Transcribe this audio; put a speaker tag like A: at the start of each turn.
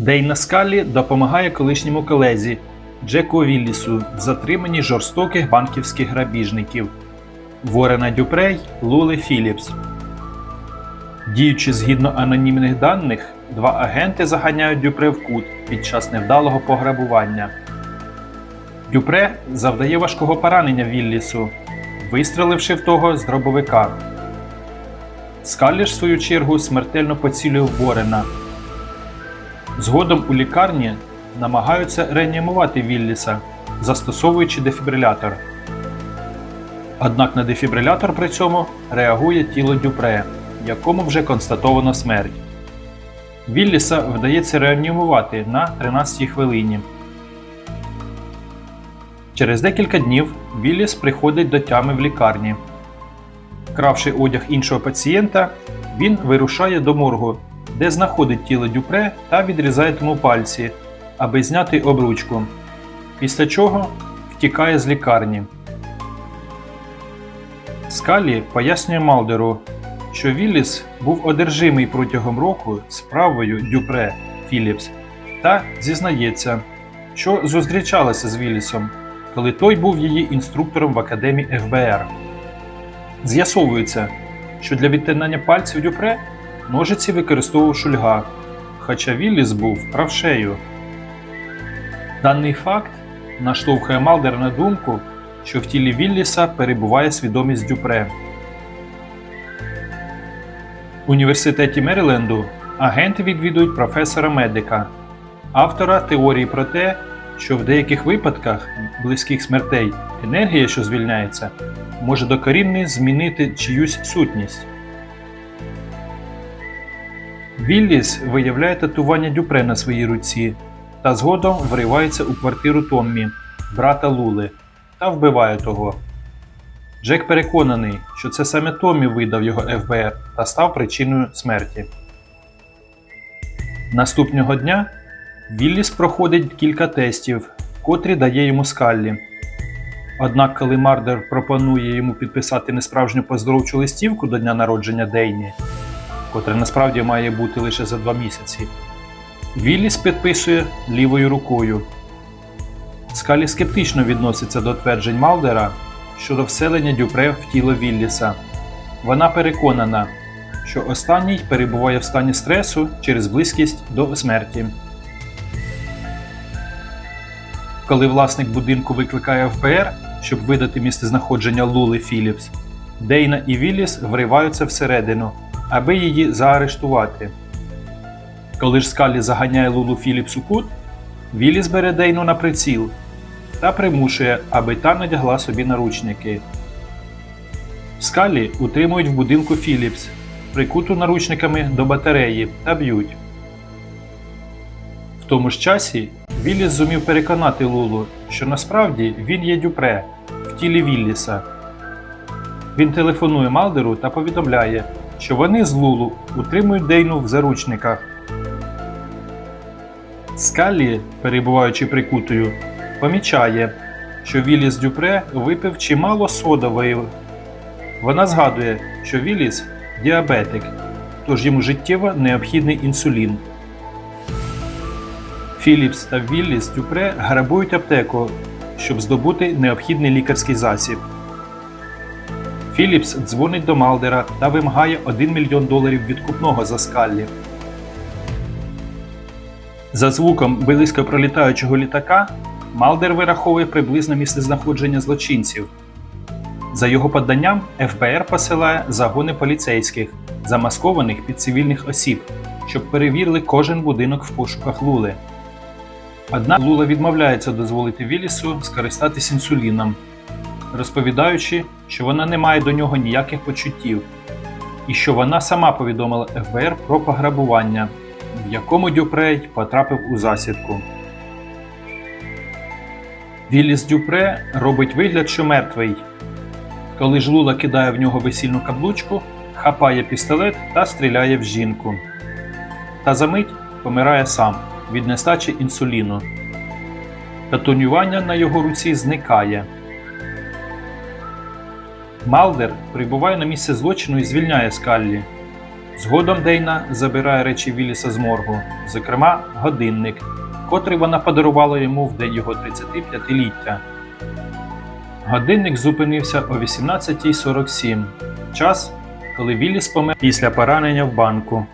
A: Дейна Скаллі допомагає колишньому колезі Джеку Віллісу в затриманні жорстоких банківських грабіжників Ворена Дюпрей Лули Філіпс. Діючи згідно анонімних даних, два агенти заганяють Дюпре в кут під час невдалого пограбування. Дюпре завдає важкого поранення Віллісу, вистріливши в того з дробовика. Скаллі ж, в свою чергу, смертельно поцілює Ворена. Згодом у лікарні намагаються реанімувати Вілліса, застосовуючи дефібрилятор. Однак на дефібрилятор при цьому реагує тіло Дюпре, якому вже констатовано смерть. Вілліса вдається реанімувати на 13-й хвилині. Через декілька днів Вілліс приходить до тями в лікарні. Кравши одяг іншого пацієнта, він вирушає до моргу, де знаходить тіло Дюпре та відрізає тому пальці, аби зняти обручку. Після чого втікає з лікарні. Скалі пояснює Малдеру, що Вілліс був одержимий протягом року справою Дюпре Філіпс та зізнається, що зустрічалася з Віллісом, коли той був її інструктором в академії ФБР. З'ясовується, що для відтинання пальців Дюпре ножиці використовував шульга, хоча Вілліс був правшею. Даний факт наштовхує Малдера на думку, що в тілі Вілліса перебуває свідомість Дюпре. В університеті Меріленду агенти відвідують професора медика, автора теорії про те, що в деяких випадках близьких смертей енергія, що звільняється, може докорінно змінити чиюсь сутність. Вілліс виявляє татування Дюпре на своїй руці та згодом вривається у квартиру Томмі, брата Лули, та вбиває того. Джек переконаний, що це саме Томмі видав його ФБР та став причиною смерті. Наступного дня Вілліс проходить кілька тестів, котрі дає йому скаллі. Однак, коли Мардер пропонує йому підписати несправжню поздоровчу листівку до дня народження Дейні, котра насправді має бути лише за два місяці, Вілліс підписує лівою рукою. Скалі скептично відноситься до тверджень Малдера щодо вселення Дюпре в тіло Вілліса. Вона переконана, що останній перебуває в стані стресу через близькість до смерті. Коли власник будинку викликає ФБР, щоб видати місцезнаходження Лули Філіпс, Дейна і Вілліс вриваються всередину, аби її заарештувати. Коли ж Скалі заганяє Лулу Філіпс у кут, Вілліс бере Дейну на приціл та примушує, аби та надягла собі наручники. Скалі утримують в будинку Філіпс, прикуту наручниками до батареї та б'ють. В тому ж часі Вілліс зумів переконати Лулу, що насправді він є Дюпре в тілі Вілліса. Він телефонує Малдеру та повідомляє, що вони з Лулу утримують Дейну в заручниках. Скалі, перебуваючи прикутою, помічає, що Вілліс Дюпре випив чимало содової. Вона згадує, що Вілліс діабетик, тож йому життєво необхідний інсулін. Філіпс та Вілліс Дюпре грабують аптеку, щоб здобути необхідний лікарський засіб. Філіпс дзвонить до Малдера та вимагає 1 мільйон доларів відкупного за скаллі. За звуком близько пролітаючого літака Малдер вираховує приблизне місцезнаходження злочинців. За його поданням, ФБР посилає загони поліцейських, замаскованих під цивільних осіб, щоб перевірили кожен будинок в пошуках Лули. Однак Лула відмовляється дозволити Віллісу скористатись інсуліном, розповідаючи, що вона не має до нього ніяких почуттів, і що вона сама повідомила ФБР про пограбування, в якому Дюпре потрапив у засідку. Вілліс Дюпре робить вигляд, що мертвий. Коли ж Лула кидає в нього весільну каблучку, хапає пістолет та стріляє в жінку. Та за мить помирає сам від нестачі інсуліну. Татуювання на його руці зникає. Малдер прибуває на місце злочину і звільняє Скаллі. Згодом Дейна забирає речі Віліса з моргу, зокрема, годинник, котрий вона подарувала йому в день його 35-ліття. Годинник зупинився о 18.47, час, коли Віліс помер після поранення в банку.